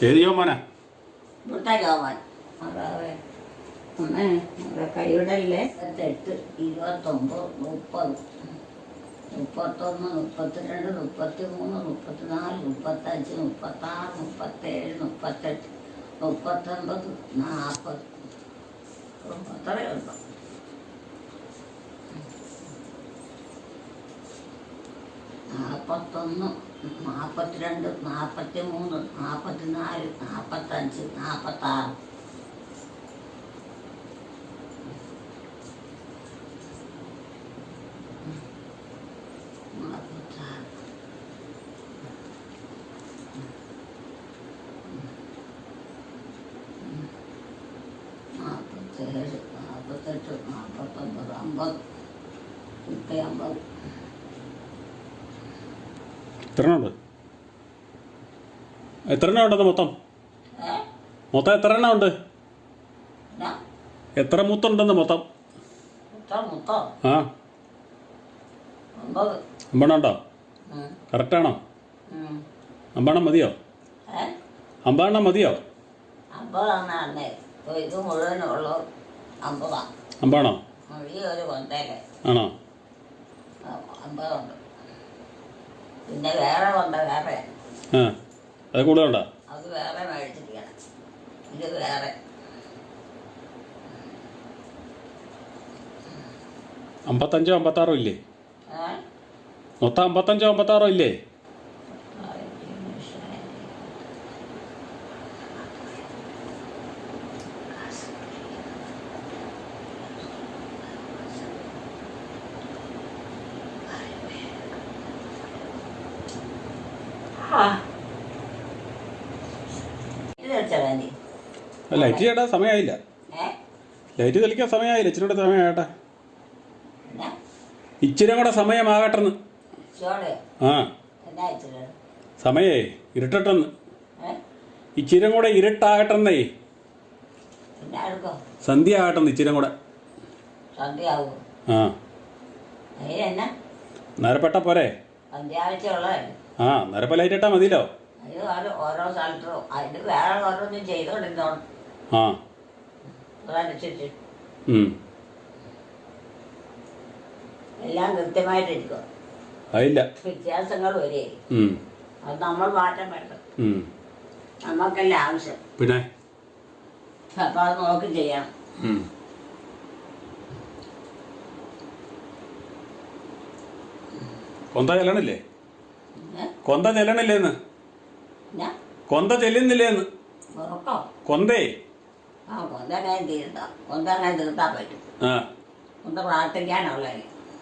ഏത് യോമാനാ ഇവിടുത്തെ നമ്മുടെ കൈവിടല്ലേ? എട്ട് ഇരുപത്തൊമ്പത് മുപ്പത്. മുപ്പത്തൊന്ന് മുപ്പത്തിരണ്ട് മുപ്പത്തി മൂന്ന് മുപ്പത്തിനാല് മുപ്പത്തഞ്ച് മുപ്പത്താറ് മുപ്പത്തേഴ് മുപ്പത്തെട്ട് മുപ്പത്തൊമ്പത് നാൽപ്പത് അത്രയേ നാൽപ്പത്തൊന്ന് നാൽപ്പത്തിരണ്ട് നാൽപ്പത്തി മൂന്ന് നാൽപ്പത്തിനാല് നാൽപ്പത്തഞ്ച് നാൽപ്പത്താറ് നാൽപ്പത്താറ് നാൽപ്പത്തേഴ് നാൽപ്പത്തെട്ട് നാൽപ്പത്തൊമ്പത് അമ്പത് നൂറ്റി അമ്പത് എത്ര എണ്ണം ഉണ്ട് എത്ര എണ്ണം ഉണ്ടെന്ന് മൊത്തം? മൊത്തം എത്ര എണ്ണം ഉണ്ട് എത്ര മുത്തുണ്ടെന്ന് മൊത്തം? ആ. അമ്പണം ഉണ്ടോ. കറക്റ്റാണോ. അമ്പണം മതിയോ? അമ്പതെണ്ണം മതിയോ? അമ്പാണോ ആണോ? പിന്നെ വേറെ കൊന്ത വേറെ. ആ അത് കൂടുതലുണ്ടോ അത് വേറെ മേടിച്ചിരിക്കണം. ഇത് വേറെ. അമ്പത്തഞ്ചോ അമ്പത്താറോ ഇല്ലേ? മൊത്തം അമ്പത്തഞ്ചോ അമ്പത്താറോ ഇല്ലേ ആ. ഇത് വെച്ചാ മതി ലൈറ്റ് ചേട്ടാ സമയമായില്ല. ലൈറ്റ് തെളിക്കാൻ സമയമായില്ല. ഇച്ചിരി കൂടെ സമയമാകട്ടെ ഇച്ചിരി കൂടെ സമയമാകട്ടെന്ന്. ആ. സമയേ ഇരുട്ടട്ടെന്ന്. ഇച്ചിരി കൂടെ ഇരുട്ടാകട്ടെന്നേ. സന്ധ്യ ആകട്ടെന്ന് ഇച്ചിരി കൂടെ. ആ. നേരപ്പെട്ട പോരെ. ആ നേരപ്പം ലൈറ്റ് ഇട്ടാ മതിയല്ലോ. ഓരോ സ്ഥലത്തും. അതിന് വേറെ ഓരോന്നും ചെയ്തോണ്ടിരുന്നോണ്ട് ആ. അതനുസരിച്ച് ഉം. എല്ലാം കൃത്യമായിട്ടിരിക്കും അതില്ല. വ്യത്യാസങ്ങൾ വരെ ഉം. അത് നമ്മൾ മാറ്റം. നമുക്കല്ല ആവശ്യം. പിന്നെ? അപ്പം അത് നോക്കി ചെയ്യണം ഉം. കൊന്ത ചെല്ലണില്ലേ? കൊന്ത ചെല്ലണില്ലേന്ന്? കൊന്ത ചെല്ലുന്നില്ലേന്ന്? കൊന്തേ? ആ കൊന്തങ്ങനെ തീർത്താം തീർത്താൻ പറ്റും. ആ.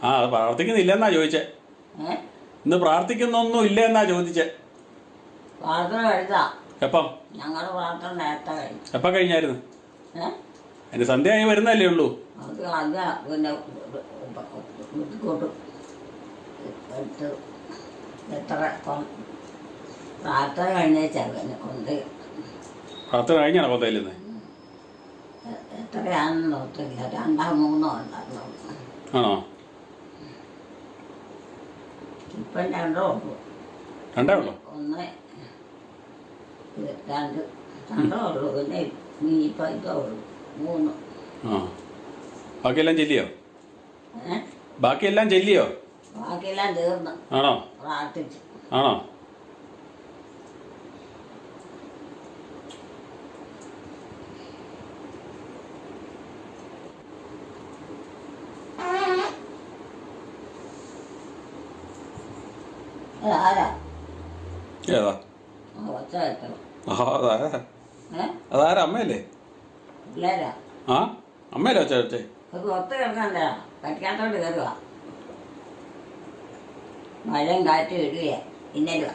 ആ അത് പ്രാർത്ഥിക്കുന്നില്ലെന്നാ ചോദിച്ചേ. ഏ? ഇന്ന് പ്രാർത്ഥിക്കുന്നൊന്നും ഇല്ലെന്നാ ചോദിച്ചേ. പ്രാർത്ഥന എപ്പം? ഞങ്ങളുടെ പ്രാർത്ഥന നേരത്തെ കഴിഞ്ഞു. എപ്പം കഴിഞ്ഞായിരുന്നു? ഏ? സന്ധ്യ സന്ധ്യയായി വരുന്നല്ലേ ഉള്ളൂ. അത് അത് പിന്നെ ബുദ്ധിമുട്ടും എടുത്ത് എത്ര കൊ- പ്രാർത്ഥന കഴിഞ്ഞേച്ചാ പിന്നെ കൊണ്ട് പ്രാർത്ഥന കഴിഞ്ഞാണോ എത്രയാണെന്ന് നോക്കില്ല രണ്ടോ മൂന്നോ ഉണ്ടായിരുന്നു ആണോ? ഇപ്പം രണ്ടോ ഉള്ളൂ രണ്ടേ ഉള്ളൂ? ഒന്ന് രണ്ട് രണ്ടോ ഉള്ളൂ പിന്നെ നീ ഇപ്പം ഇതോ ഉള്ളൂ മൂന്ന് ആ. ബാക്കിയെല്ലാം ചെല്ലിയോ? ബാക്കിയെല്ലാം ചെല്ലിയോ? ബാക്കിയെല്ലാം തീർന്ന്. ആണോ? പ്രാർത്ഥിച്ചു. ആണോ? ഏതാ? അതാരാ? അമ്മയല്ലേ? ആ അമ്മയല്ലേ കിടക്കണ്ട പഠിക്കാത്തോണ്ട് കയറുക മഴയും കാറ്റും ഇടുക ഇന്നലുക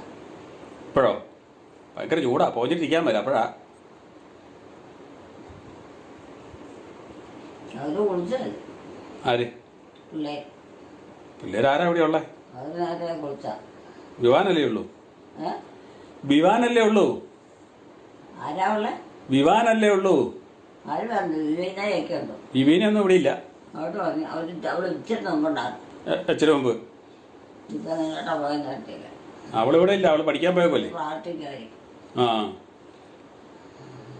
ഇപ്പോഴോ? ഭയങ്കര ചൂടാ. പോഞ്ഞിട്ടിരിക്കാൻ പറ്റില്ല അപ്പോഴാ. ആര്? പിള്ളേരാരാ ഇവിടെ ഉള്ളേ? വിവാനല്ലേ ഉള്ളൂ? വിവാനല്ലേ ഉള്ളൂ? ആരാ ഉള്ളേ? വിവാനല്ലേ ഉള്ളൂ? ആര് പറഞ്ഞു? വിവീനയൊക്കെ ഉണ്ട്? വിവീനൊന്നും ഇവിടെ ഇല്ല. അവിടെ പറഞ്ഞു. അവർ അവിടെ ഇച്ചിരി മുമ്പുണ്ടാകും എ- എച്ചിരി മുമ്പ്. ഇപ്പം നിങ്ങളുടെ അവളിവിടെ ഇല്ല. അവൾ പഠിക്കാൻ പോയപ്പോലെ പ്രാർത്ഥിക്കുമായിരിക്കും ആ.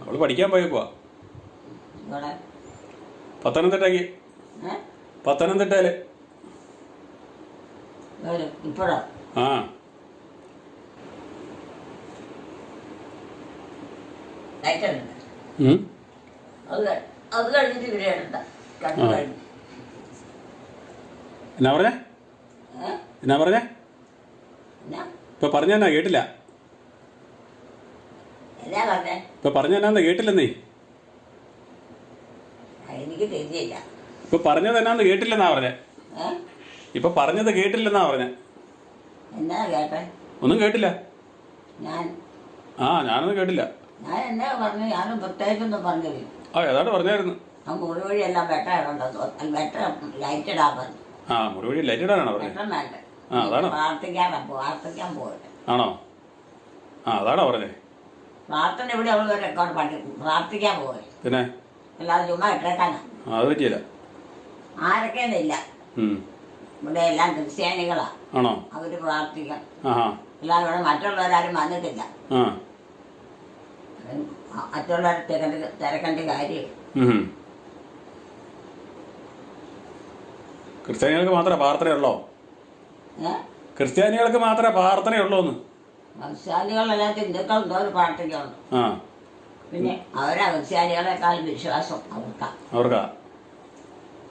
അവൾ പഠിക്കാൻ പോയപ്പോ ഇവിടെ? പത്തനംതിട്ടയ്ക്ക് ഏ? പത്തനംതിട്ടയിൽ. ഒരു ഇപ്പോഴോ? ആ ലൈറ്റുണ്ട് ഉം. അത് കഴി- അത് കഴിഞ്ഞിട്ട് ഇവിടെ ഇടണ്ട കണ്ടു ആ. കഴിഞ്ഞു എന്നാ പറഞ്ഞേ? എന്നാ പറഞ്ഞേ? ഇപ്പൊ പറഞ്ഞെന്നാ കേട്ടില്ല. പറഞ്ഞേ? ഇപ്പൊ പറഞ്ഞെന്നാന്ന് കേട്ടില്ലെന്നേ. എനിക്ക് തിരിഞ്ഞില്ല ഇപ്പൊ പറഞ്ഞത് എന്നാന്ന് കേട്ടില്ലെന്നാ പറഞ്ഞേ. ഇപ്പൊ പറഞ്ഞത് കേട്ടില്ലെന്നാ പറഞ്ഞേ. എന്നാ കേട്ടെ? ഒന്നും കേട്ടില്ല. ഞാൻ. ആ ഞാനൊന്നും കേട്ടില്ല. ഞാൻ എന്നാ പറഞ്ഞു? ഞാനും പ്രത്യേകിച്ചൊന്നും പറഞ്ഞില്ല. ആ ഏതാണ്ട് പറഞ്ഞായിരുന്നു. ആ മുറി വഴിയെല്ലാം വെട്ട ഇടണ്ടോ വെട്ട ലൈറ്റ് ഇടാൻ പറഞ്ഞു. ആ മുറി വഴി ലൈറ്റ് ഇടാനാണോ പറഞ്ഞത് വെട്ടം വേണ്ട ആ, അതാണ്. പ്രാർത്ഥിക്കാൻ പ്രാർത്ഥിക്കാൻ ആണോ? ആ അതാണോ പറഞ്ഞേ? പ്രാർത്ഥന ഇവിടെ അവൾ റെക്കോർഡ് പണി പ്രാർത്ഥിക്കാൻ പോയി പിന്നെ? അല്ലാതെ ചുമ്മാ ഇട്ടേക്കാനാ. ആ അത് പറ്റിയില്ല. ആരൊക്കെയെന്നില്ല ഉം. ഇവിടെ എല്ലാം ക്രിസ്ത്യാനികളാ. ആണോ? അവർ പ്രാർത്ഥിക്കാം ആഹാ. അല്ലാതെ ഇവിടെ മറ്റുള്ളവരാരും വന്നിട്ടില്ല. ആ. മറ്റുള്ളവരെ തിരക്കേണ്ട തിരക്കേണ്ട കാര്യം. ക്രിസ്ത്യാനികൾക്ക് മാത്രമേ പ്രാർത്ഥനയുള്ളോ? ക്രിസ്ത്യാനികൾക്ക് മാത്രമേ പ്രാർത്ഥനയുള്ളൂ എന്ന് ക്രിസ്ത്യാനികളെല്ലാം ഹിന്ദുക്കൾ എന്തോരം പ്രാർത്ഥിക്കുന്നുണ്ട് ആ. പിന്നെ അവരാ ക്രിസ്ത്യാനികളെക്കാൾ വിശ്വാസം അവർക്കാണ് അവർക്കാ.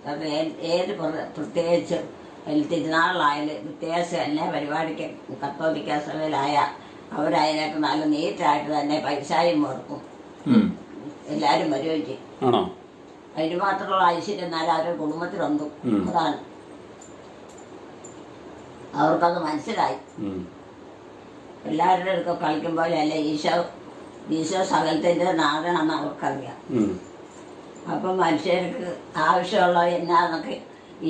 കാരണം ഏത് ഏത് പ്ര- പ്രത്യേകിച്ച് തിരുനാളിലായാലും പ്രത്യേകിച്ച് എല്ലാ പരിപാടിക്ക് കത്തോലിക്ക സഭയിലായ അവരതിനൊക്കെ നല്ല നീറ്റായിട്ട് തന്നെ പൈസയും മുടക്കും എല്ലാരും വരികയും ചെയ്യും ആണോ? അതിന് മാത്രമുള്ള ഐശ്വര്യം എന്നാൽ അവരുടെ കുടുംബത്തിലുണ്ട്. അതാണ്. അവർക്കത് മനസ്സിലായി. എല്ലാവരുടെ അടുക്ക കളിക്കുമ്പോൾ അല്ല ഈശോ ഈശോ സകലത്തിന്റെ നാഥനാണെന്ന് അവർക്കറിയാം. അപ്പൊ മനുഷ്യർക്ക് ആവശ്യമുള്ള എന്നാന്നൊക്കെ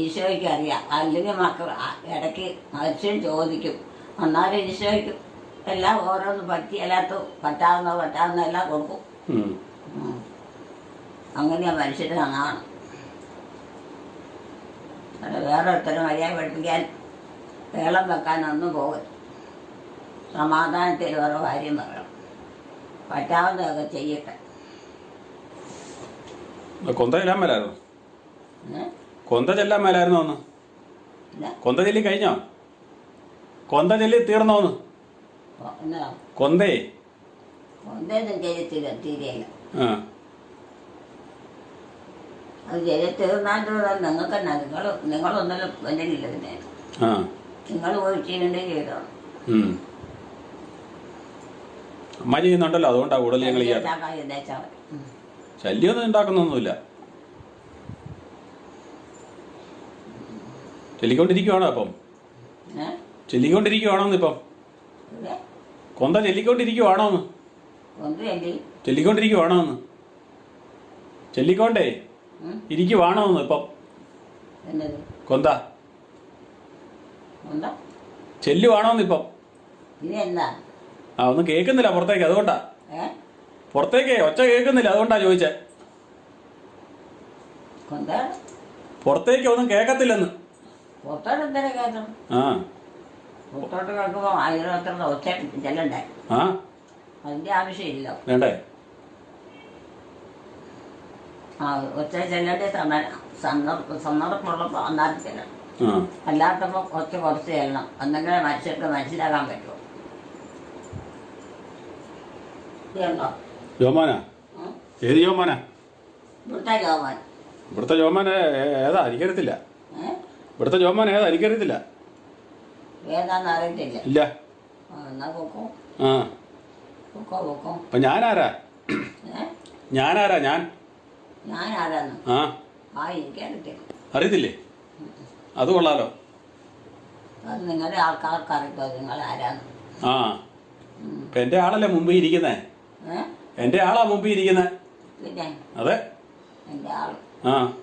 ഈശോയ്ക്ക് അറിയാം. അല്ലെങ്കിൽ മക്കൾ ഇടയ്ക്ക് മനുഷ്യൻ ചോദിക്കും. എന്നാലും ഈശോയ്ക്ക് എല്ലാം ഓരോന്ന് പറ്റി പറ്റിയല്ലാത്ത പറ്റാവുന്ന പറ്റാവുന്ന എല്ലാം കൊടുക്കും. അങ്ങനെയാ മനുഷ്യരെ നന്നാണ് വേറെ ഒരുത്തരം മര്യാദ പഠിപ്പിക്കാൻ വേളം വെക്കാനൊന്നും പോകരുത് സമാധാനത്തിൽ ഓരോ കാര്യം പറയണം. പറ്റാവുന്നതൊക്കെ ചെയ്യട്ടെ. കൊന്ത ചെല്ലാൻ മേലായിരുന്നു? കൊന്ത ചെല്ലാൻ മേലായിരുന്നു ഒന്ന്? കൊന്ത ചെല്ലി കഴിഞ്ഞോ? കൊന്ത ചെല്ലി തീർന്നോന്ന് കൊന്തേ? തീരെയില്ല അത് നിങ്ങൾക്ക് നിങ്ങൾ നിങ്ങളൊന്നും പിന്നെ? നിങ്ങൾ പോയി ചെയ്യേണ്ടേ ചെയ്തോ? ഉം. അമ്മ ചെയ്യുന്നുണ്ടല്ലോ അതുകൊണ്ടാ കൂടുതൽ ഞങ്ങൾ ശല്യൊന്നും. ശല്യമൊന്നും ഉണ്ടാക്കുന്നൊന്നുമില്ല. ചെല്ലിക്കൊണ്ടിരിക്കുവാണോ അപ്പം? ഇപ്പം ഇവിടെ കൊന്ത ചെല്ലിക്കൊണ്ടിരിക്കുവാണോ എന്ന്? ചെല്ലിക്കൊണ്ടിരിക്കുവാണോ എന്ന്? ചെല്ലിക്കൊണ്ടേ. ഇരിക്കുവാണോ എന്ന് ഇപ്പം? കൊന്ത. ചെല്ലുവാണോ എന്ന് ഇപ്പം? ആ ഒന്നും കേൾക്കുന്നില്ല പുറത്തേക്ക് അതുകൊണ്ടാ. പുറത്തേക്കേ ഒച്ച കേക്കുന്നില്ല അതുകൊണ്ടാ ചോദിച്ച. പുറത്തേക്ക് ഒന്നും കേൾക്കത്തില്ലെന്ന്. ആ. പുറത്തോട്ട് കേൾക്കുമ്പോൾ ആയിരത്തത്ര ദോശ ചെല്ലണ്ടേ ആ? അതിന്റെ ആവശ്യമില്ല. വേണ്ടേ? ആ ഒച്ച ചെല്ലേണ്ട സന്ദർഭ സന്ദർഭമുള്ളപ്പോൾ അന്നാലും ചെല്ലണം അല്ലാത്തപ്പോൾ കുറച്ച് കുറച്ച് ചെല്ലണം എന്നെങ്കിലും മനുഷ്യർക്ക് മനസ്സിലാക്കാൻ പറ്റുമോ ഇതുണ്ടോ? ജോമാനാ? ഉം? ഏത് ജോമാനാ? ഇവിടുത്തെ ജോമാൻ. ഇവിടുത്തെ ജോമാൻ ഏതാ? എനിക്കറിയത്തില്ല ഇവിടുത്തെ ജോമാൻ ഏതാ? എനിക്കറിയത്തില്ല ഏതാന്ന് അറിയത്തില്ല. ഇല്ല. എന്നാ പൊക്കോ. ആ. പൊക്കോ പൊക്കോ. അപ്പൊ ഞാനാരാ? ഞാനാരാ ഞാൻ? ഞാൻ ആരാന്ന് ആ. ആ എനിക്കറിയത്തില്ല അറിയത്തില്ലേ. അത് കൊള്ളാലോ. അത് നിങ്ങളുടെ ആൾക്കാർക്ക് അറിയിട്ടോ നിങ്ങൾ ആരാന്ന്? ആ. എന്റെ ഇപ്പൊ ആളല്ലേ മുമ്പിൽ ഇരിക്കുന്നേ? ഏ? എന്റെ ആളാ മുമ്പിൽ ഇരിക്കുന്നേ? പിന്നെ? അതെ. എന്റെ ആ.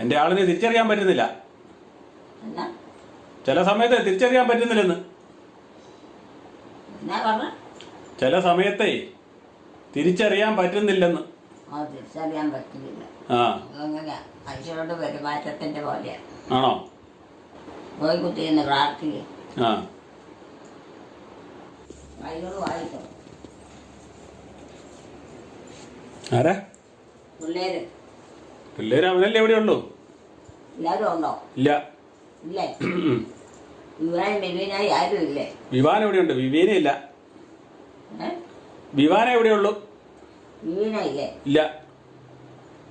എന്റെ ആളിനെ തിരിച്ചറിയാൻ പറ്റുന്നില്ല. ചില സമയത്ത് തിരിച്ചറിയാൻ പറ്റുന്നില്ലെന്ന്. ചില സമയത്തെ തിരിച്ചറിയാൻ പറ്റുന്നില്ലെന്ന്. തിരിച്ചറിയാൻ പറ്റുന്നില്ല. മനുഷ്യരോട് പോലെയാണ് ആണോ? പോയി ആരാ? പിള്ളേര്. പിള്ളേര് അവനല്ലേ എവിടെയുള്ളൂ എല്ലാവരും ഉണ്ടോ? ഇല്ല. ഇല്ലേ? ആരും വിവാൻ എവിടെയുണ്ട്? വിവേന ഇല്ല. വിവാന എവിടെയുള്ളൂ വിവീന ഇല്ലേ? ഇല്ല.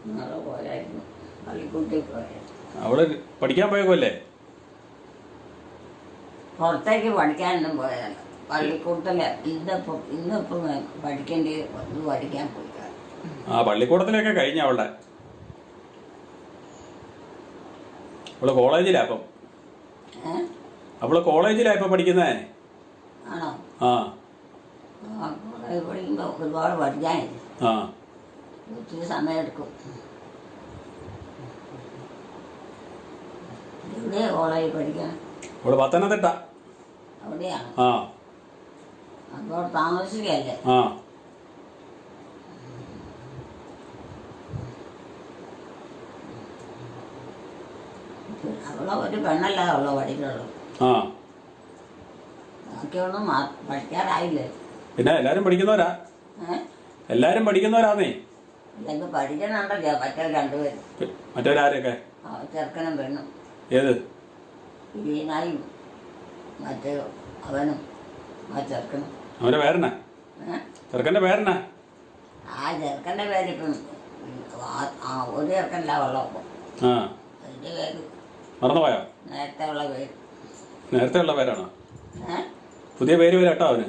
നാളെ പോയായിരുന്നു പള്ളിക്കുട്ടി പോയായിരുന്നു. അവൾ പഠിക്കാൻ പോയേക്കല്ലേ പുറത്തേക്ക് പഠിക്കാനൊന്നും പോയതല്ല. പള്ളിക്കൂട്ടത്തിൽ ഇന്നിപ്പം ഇന്നിപ്പം പഠിക്കേണ്ടി ഇത് പഠിക്കാൻ പോയി ആ പള്ളിക്കൂടത്തിലൊക്കെ കഴിഞ്ഞ അവളുടെ. അവൾ കോളേജിലാ അപ്പം. അവൾ കോളേജിലാ ഇപ്പൊ പഠിക്കുന്നേ? ആണോ? ആ. ആ, കോളേജിൽ പഠിക്കുമ്പോൾ ഒരുപാട് പഠിക്കാനില്ല. ആ. ഒത്തിരി സമയമെടുക്കും. എവിടെയാ കോളേജിൽ പഠിക്കാൻ? അവൾ പത്തനംതിട്ട. അവിടെയാണ് ആ. അപ്പോൾ താമസിക്കുകയല്ലേ? ആ. അവളെ ഒരു പെണ്ണല്ല അവളെ പഠിക്കുള്ളൂ ആ. ബാക്കിയൊന്നും മാ- പഠിക്കാറായില്ലേ? പിന്നെ എല്ലാരും പഠിക്കുന്നവരാ? എല്ലാരും പഠിക്കുന്നവരാന്നേ? പഠിക്കണുണ്ടല്ലോ മറ്റേ രണ്ടുപേരും. പി- മറ്റവരാരൊക്കെ? ആ ചെറുക്കനും പെണ്ണും. ഏത്? വീണായും മറ്റേ അവനും ആ ചെറുക്കനും. അവന്റെ പേരെന്നാ? ഏഹ് ചെറുക്കന്റെ പേരെന്നാ? ആ പേരിപ്പം ഒരു ചെറുക്കനല്ല ഉള്ള ആ. പേര് മറന്നുപോയോ? നേരത്തെ ഉള്ള പേര്. നേരത്തെ ഉള്ള പേരാണോ പുതിയ പേര് വരെ കേട്ടോ അവന്.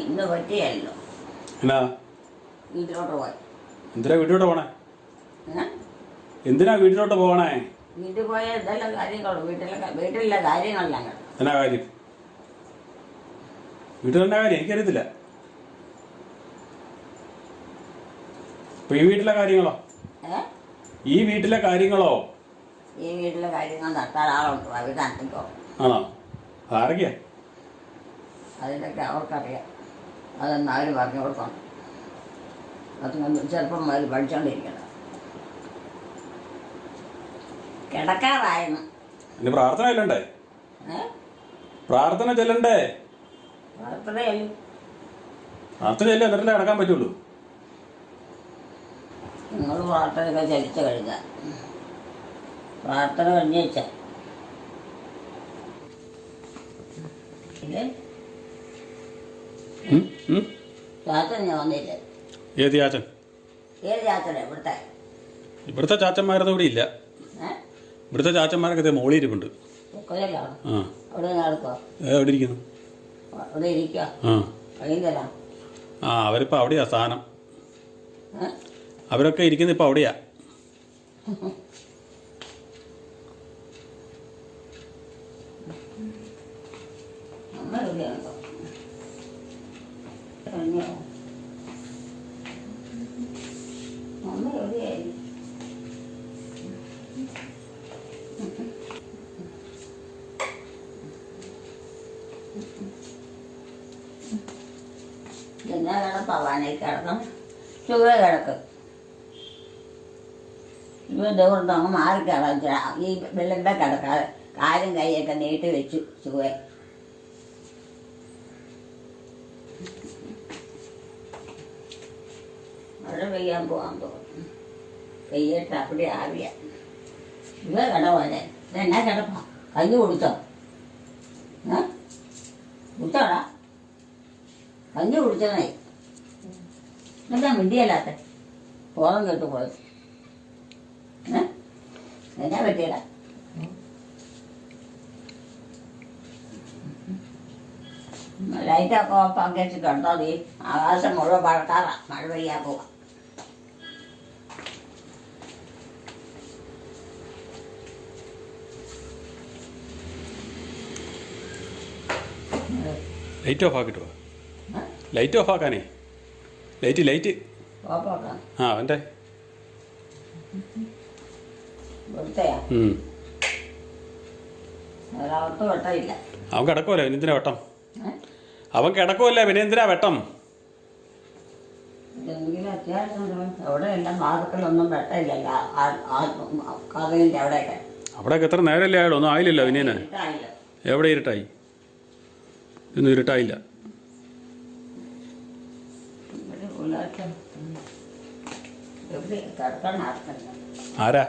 ഇന്ന് പറ്റിയല്ലോ. എന്നാ? വീട്ടിലോട്ട് പോയി എന്തിനാ വീട്ടിലോട്ട് പോണേ? എന്തിനാ വീട്ടിലോട്ട് പോകണേ വീട്ടിൽ പോയ ഇതെല്ലാം കാര്യങ്ങളുള്ളൂ വീട്ടിലെ വീട്ടിലെ കാര്യങ്ങളെല്ലാം എന്നാ കാര്യം? വീട്ടിലെന്നാ കാര്യം എനിക്കറിയത്തില്ല. ഇപ്പൊ ഈ വീട്ടിലെ കാര്യങ്ങളോ? ഈ വീട്ടിലെ കാര്യങ്ങളോ? ഈ വീട്ടിലെ കാര്യങ്ങൾ നടത്താൻ ആളുണ്ട്. അവർ നടത്തിക്കോ? ആണോ? ആരൊക്കെയാ അതിലൊക്കെ അവർക്കറിയാം. അതൊന്നും അവർ പറഞ്ഞു കൊടുക്കണം. ചെറുപ്പം അവർ പഠിച്ചോണ്ടിരിക്കണം. കിടക്കാറായിരുന്നു പ്രാർത്ഥന ചെല്ലണ്ടേ? പ്രാർത്ഥന ചെല്ലണ്ടേ? പ്രാർത്ഥനയിൽ പ്രാർത്ഥന ചെല്ലേ എന്നിട്ടല്ലേ കിടക്കാൻ പറ്റുള്ളൂ. നിങ്ങൾ പ്രാർത്ഥനയൊക്കെ ചലിച്ച് കഴുകുക പ്രാർത്ഥന കഴിഞ്ഞ വെച്ച ഇല്ലേ ഉം? ഉം? ചാച്ചൻ ഞാൻ വന്നില്ലേ? ഏത് ചാച്ചൻ? ഏത് ചാച്ചനെ ഇവിടുത്തെ? ഇവിടുത്തെ ചാച്ചന്മാരൊന്നും ഇവിടെ ഇല്ല. ഇവിടുത്തെ ചാച്ചന്മാരൊക്കെ മോളി ഇരിപ്പുണ്ട്. എവിടെ ഇരിക്കുന്നു. ആ. അവരിപ്പോൾ അവിടെയാ സ്ഥാനം. അവരൊക്കെ ഇരിക്കുന്നത് ഇപ്പോൾ അവിടെയാ. എന്നാ കിടപ്പാവാനേ കിടക്കണം ചുവ കിടക്കും. ചുവ ദിവസം അങ്ങ് മാറി കിടക്കാം ഈ വെള്ളത്തെ കിടക്കാതെ കാലും കൈയൊക്കെ നീട്ടി വെച്ചു ചുവ. മഴ പെയ്യാൻ പോകാൻ തോന്നുന്നു. പെയ്യട്ട് അവിടെ ആവിയ. ഇവ കിടപോലെ എന്നാ കിടപ്പാ? കഞ്ഞി ഏ? കുടിച്ചോടാ കഞ്ഞി കുടിച്ചതായി എന്താ മിണ്ടിയല്ലാത്ത? ബോധം കേട്ട് പോയത്. എന്നാ പറ്റിയല്ല ലൈറ്റൊക്കെ ഓഫാക്കി വെച്ച് കണ്ടോ നീ ആകാശം മുഴുവൻ പഴക്കാറാ മഴ പെയ്യാൻ പോവാ. ലൈറ്റ് ഓഫ് ആക്കിട്ടോ? Light off ആക്കാനേ. Light light. ആ അവന്റെ. അവൻ കിടക്കുമല്ലോ പിന്നെ എന്തിനാ വെട്ടം? അവൻ കിടക്കുമല്ലേ പിന്നെ എന്തിനാ വെട്ടം? എന്തെങ്കിലും അത്യാവശ്യം ഉണ്ടെങ്കിൽ അവിടെ എല്ലാം വാതുക്കളൊന്നും വെട്ടമില്ലല്ലോ. ആ ആ കഥയിന്റെ അവിടെയൊക്കെ? അവിടെയൊക്കെ എത്ര നേരമല്ലേ ആയാലും ഒന്നും ആയില്ല പിന്നെ എവിടെ ഇരുട്ടായി? ഒന്നും ഇരുട്ടായില്ല. ആരാ ഏ ആരാ അവിടെ ഉള്ളു അങ്കളോട് കിടക്കാം കിടക്കുന്ന സ്ഥലമൊന്നും അച്ഛൻ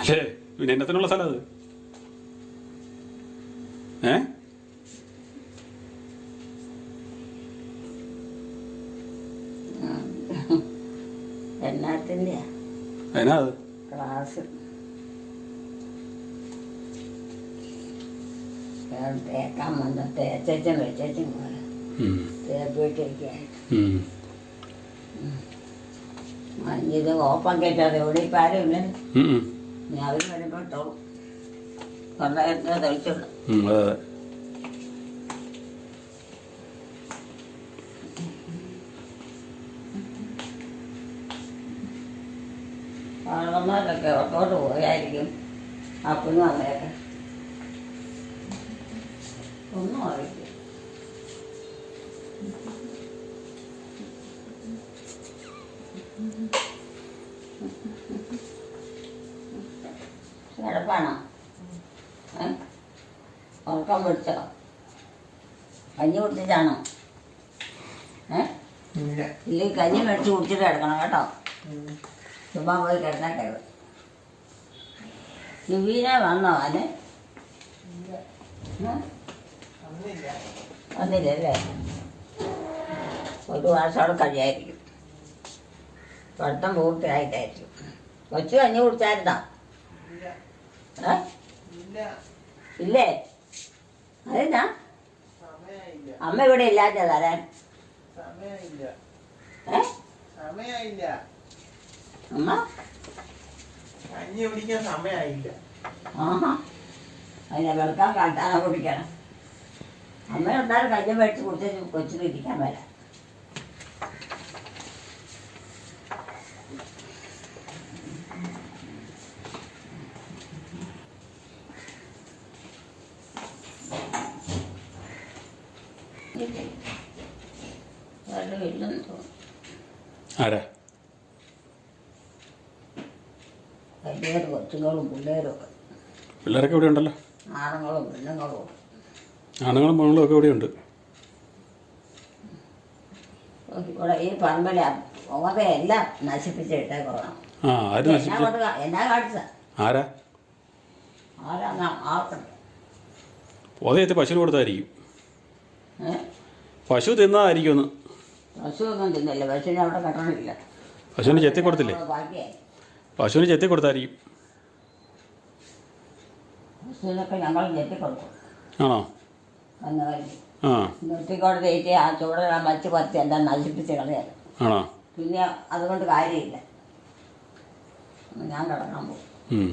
അല്ലേ? പിന്നെ എന്നത്തിനുള്ള സ്ഥലം അത്? ഏ? എന്നാ അത്? ക്ലാസ് തേക്കാൻ വന്ന തേച്ചും വെച്ചും പോലെ. തേപ്പിട്ടിരിക്കുകയായിട്ട്. ഇത് ഓപ്പൺ കയറ്റാതെ ഇവിടെ ഇപ്പം ആരും ഇല്ല ഉം, ഉം. ഇനി അവർ വരുമ്പോൾ ഇട്ടോളും കൊണ്ടായിട്ട് തെളിച്ചുള്ളൂ പാളന്മാരൊക്കെ ഒട്ടോട്ട് പോയായിരിക്കും അപ്പനും അമ്മയൊക്കെ ഒന്നും അറിയില്ല. കിടപ്പാണോ ഉറക്കം പിടിച്ചോ? കഞ്ഞി കുടിച്ചിട്ടാണോ? ഏ? ഇല്ല. ഇല്ലെങ്കിൽ കഞ്ഞി മേടിച്ച് കുടിച്ചിട്ട് കിടക്കണം കേട്ടോ. ചുമ്മാ പോയി കിടന്നട്ടെ ദിവീനെ വന്നോ അവന്? വന്നില്ല വന്നില്ലല്ലേ? ഒരു മാസത്തോടെ കഴിയായിരിക്കും. പഠിത്തം പൂർത്തിയായിട്ടായിരിക്കും. കൊച്ചു കഞ്ഞി കുടിച്ചായിരുന്നോ? ഇല്ല. അതെന്നാ? അമ്മ ഇവിടെ ഇല്ലാത്ത തരാൻ അമ്മ? കഞ്ഞി കുടിക്കാൻ സമയായില്ല ആഹാ. അതിനെ വെളുക്കാൻ കാട്ടാതെ കുടിക്കണം. അമ്മ ഉണ്ടാലും കഞ്ഞി മേടിച്ച് കുടിച്ച് കൊച്ചിന് ഇരിക്കാൻ വരാം വെള്ളമില്ലെന്ന് തോന്നുന്നു ആരാ? വലിയൊരു കൊച്ചുങ്ങളും പിള്ളേരും ഒക്കെ. പിള്ളേരൊക്കെ ഇവിടെ ഉണ്ടല്ലോ? ആണുങ്ങളും പെണ്ണുങ്ങളും. ആണുങ്ങളും പെണ്ണുങ്ങളും ഒക്കെ ഇവിടെ ഉണ്ട് ഇവിടെ ഈ പറമ്പിലെ. മുഖത്തെ എല്ലാം ആ ആര് നശിപ്പിച്ചു? എന്നാ കാണിച്ച? ആരാ? ആരാ ആർക്കണ്ട പോതയത്ത് പശുവിന് കൊടുത്തായിരിക്കും. പശു തിന്നതായിരിക്കും ഒന്ന് പശുവൊന്നും തിന്നില്ല. പശുവിനെ അവിടെ പശുവിന് ചെത്തി കൊടുത്തില്ലേ? പശുവിന് ചെത്തി കൊടുത്തായിരിക്കും. പശുവിനൊക്കെ ഞങ്ങൾ ഞെട്ടിക്കൊടുക്കും ആണോ? ആ. പറിച്ച് എല്ലാം നശിപ്പിച്ച് കളയാറ് ആണോ? പിന്നെ അതുകൊണ്ട് കാര്യമില്ല. ഞാൻ കിടക്കാൻ പോകും ഉം.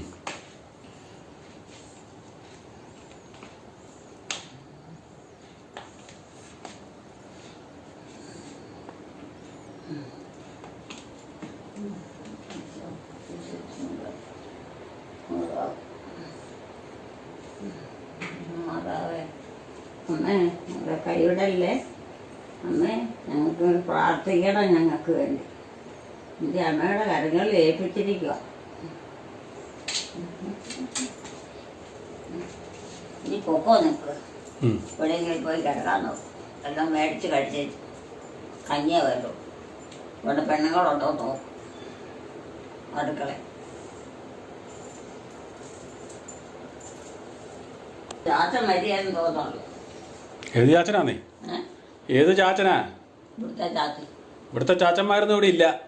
മാതാവേ അമ്മേ ഞങ്ങളുടെ കൈവിടല്ലേ? അമ്മേ ഞങ്ങൾക്ക് പ്രാർത്ഥിക്കണം ഞങ്ങൾക്ക് വേണ്ടി. എന്റെ അമ്മയുടെ കരങ്ങളിൽ ഏൽപ്പിച്ചിരിക്കുക. ഇനി പൊക്കോ നിൽക്കുക. എവിടെയെങ്കിലും പോയി കിടക്കാൻ നോക്കും. എല്ലാം മേടിച്ച് കഴിച്ച് കഞ്ഞിയേ വരൂ ഇവിടെ പെണ്ണുങ്ങളുണ്ടോ നോക്കും. അടുക്കള രാത്രി മരിയെന്ന് തോന്നുള്ളൂ ഏത് ചാച്ചനാന്നേ? ഏത് ചാച്ചനാ? ഇവിടുത്തെ ചാച്ചി ഇവിടുത്തെ ചാച്ചന്മാരൊന്നും ഇവിടെ ഇല്ല.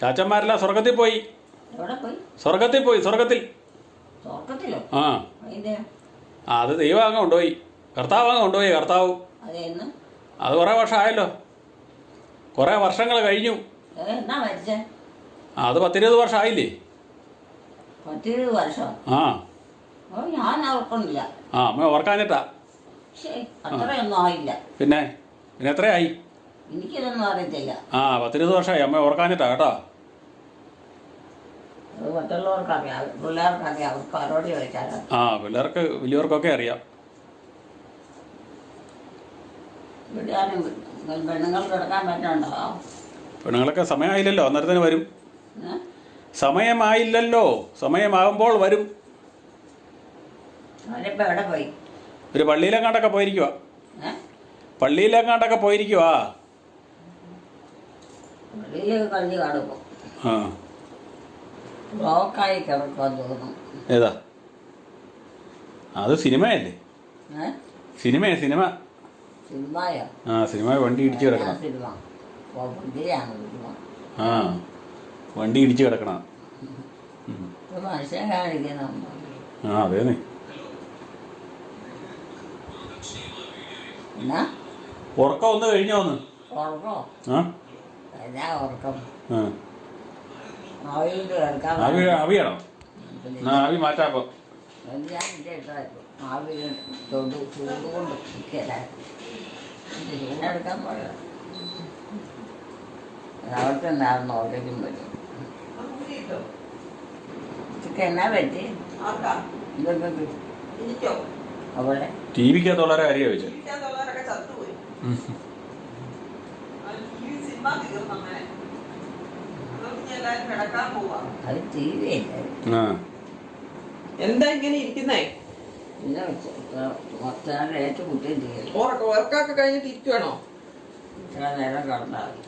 ചാച്ചന്മാരല്ല സ്വർഗത്തിൽ പോയി. സ്വർഗത്തിൽ പോയി? സ്വർഗത്തിൽ ആ. അത് ദൈവം അങ്ങ് കൊണ്ടുപോയി. കർത്താവ് അങ്ങ് കൊണ്ടുപോയി കർത്താവ്. അത് കുറേ വർഷമായല്ലോ. കുറേ വർഷങ്ങൾ കഴിഞ്ഞു. അത് പത്തിരുപത് വർഷമായില്ലേ? വർഷം? ആ. ആ അമ്മ ഓർക്കാഞ്ഞിട്ടാ അത്രയൊന്നും ആയില്ല. പിന്നെ? പിന്നെ എത്രയായി? എനിക്കിതൊന്നും അറിയത്തില്ല. ആ പത്തിരുപത് വർഷമായി. അമ്മ ഓർക്കാനിട്ടാ കേട്ടോ. അവർക്ക് ആരോട് ചോദിച്ചാലോ ആ പിള്ളേർക്ക് വലിയവർക്കൊക്കെ അറിയാം. കിടക്കാൻ പെണ്ണുങ്ങളൊക്കെ സമയമായില്ലല്ലോ. അന്നേരത്തിന് വരും? സമയമായില്ലല്ലോ. സമയമാകുമ്പോൾ വരും. അവരിപ്പോ എവിടെ പോയി? ഒരു പള്ളിയിലെങ്ങാണ്ടൊക്കെ പോയിരിക്കുക പള്ളിയിലെങ്ങാണ്ടൊക്കെ പോയിരിക്കുക ഏതാ? അത് സിനിമയല്ലേ? സിനിമയാ സിനിമ. ആ സിനിമ വണ്ടി ഇടിച്ചു കിടക്കണം. ആ വണ്ടി ഇടിച്ചു കിടക്കണം. ആ അതേന്നെ. എന്നാ? ഉറക്കം ഒന്ന് കഴിഞ്ഞോ ഒന്ന്? ഉറക്കോ? ആ? എന്നാ ഉറക്കം? ആ. ആവിയിൽ കിടക്കാൻ ആവി ആവിയാണോ? എന്നാ ആവി മാറ്റാപ്പോ. ഞാൻ ഇട്ടായിരുന്നു ആവിയിൽ തൊണ്ട് ചൂട് കൊണ്ട് നിൽക്കലായിരുന്നു ചൂടെടുക്കാൻ പറയാം അവിടെ ഉണ്ടായിരുന്നു ഓരേക്കും പറ്റും ഇതൊക്കെ എന്നാ പറ്റി? ആർക്കാ? ഇതൊക്കെ എനിക്കോ അവിടെ? ടി വിക്കകത്ത് വളരെ കാര്യം വെച്ചത് എന്താ ഇങ്ങനെ ഇരിക്കുന്നേ? ഉറക്കൊക്കെ കഴിഞ്ഞിട്ട് ഇരിക്കുവാണോ?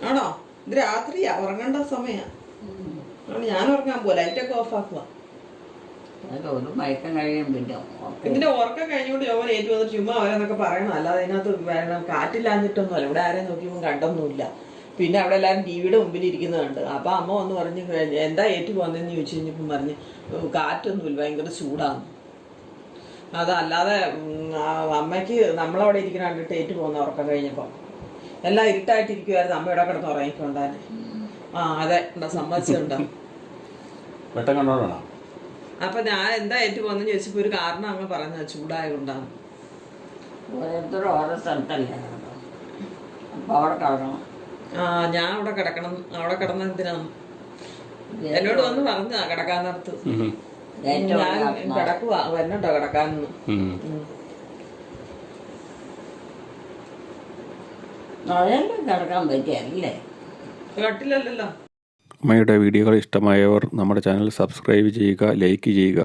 ആണോ? ഇത് രാത്രിയാ ഉറങ്ങേണ്ട സമയാ. ഞാൻ ഉറങ്ങാൻ പോലെ ലൈറ്റൊക്കെ ഓഫ് ആക്കുക എന്നിട്ട് ഒരു മയക്കം കഴിയും പിന്നെ. ഉറക്കം ഇതിന്റെ ഉറക്കം കഴിഞ്ഞുകൊണ്ട് യോവൻ ഏറ്റു വന്നിട്ട് ചുമ്മാ അവരെന്നൊക്കെ പറയണം. അല്ലാതെ അതിനകത്ത് വേണം. കാറ്റില്ലാഞ്ഞിട്ടൊന്നുമല്ല ഇവിടെ ആരെയും നോക്കിയപ്പോൾ കണ്ടൊന്നുമില്ല. പിന്നെ അവിടെ എല്ലാവരും ടി വിയുടെ മുമ്പിൽ ഇരിക്കുന്നതുണ്ട് അപ്പൊ അമ്മ ഒന്ന് പറഞ്ഞു എന്താ ഏറ്റു പോകുന്നതെന്ന് ചോദിച്ചു കഴിഞ്ഞപ്പം പറഞ്ഞ് "ഓ, കാറ്റൊന്നുമില്ല. ഭയങ്കര ചൂടാന്ന്. അതല്ലാതെ അമ്മയ്ക്ക് നമ്മളവിടെ ഇരിക്കുന്ന കണ്ടിട്ട് ഏറ്റു പോകുന്ന ഉറക്കം കഴിഞ്ഞപ്പോൾ എല്ലാം ഇരുട്ടായിട്ടിരിക്കുമായിരുന്നു അമ്മ ഇവിടെ കിടന്ന് ഉറങ്ങിക്കൊണ്ടാൽ ആ അതെ. സമ്മതിച്ചിട്ടുണ്ടോ? വെട്ടം കണ്ടോണ്ടാണോ അപ്പൊ ഞാൻ എന്താ ഏറ്റു പോകുന്നെന്ന് ചോദിച്ചപ്പോ ഒരു കാരണം അങ്ങ് പറഞ്ഞ ഓരോരുത്തരും ഓരോ സ്ഥലത്തല്ലേ. അവിടെ കിടക്കണം. ആ ഞാൻ അവിടെ കിടക്കണം. അവിടെ കിടന്ന എന്തിനാണ് എന്നോട് വന്ന് പറഞ്ഞ കിടക്കാൻ നേരത്ത്. ഞാൻ കിടക്കുവാ. വരണുണ്ടോ കിടക്കാനൊന്നും. കിടക്കാൻ പറ്റിയല്ലേ കട്ടിലല്ലല്ലോ അമ്മയുടെ വീഡിയോകൾ ഇഷ്ടമായവർ നമ്മുടെ ചാനൽ സബ്സ്ക്രൈബ് ചെയ്യുക ലൈക്ക് ചെയ്യുക.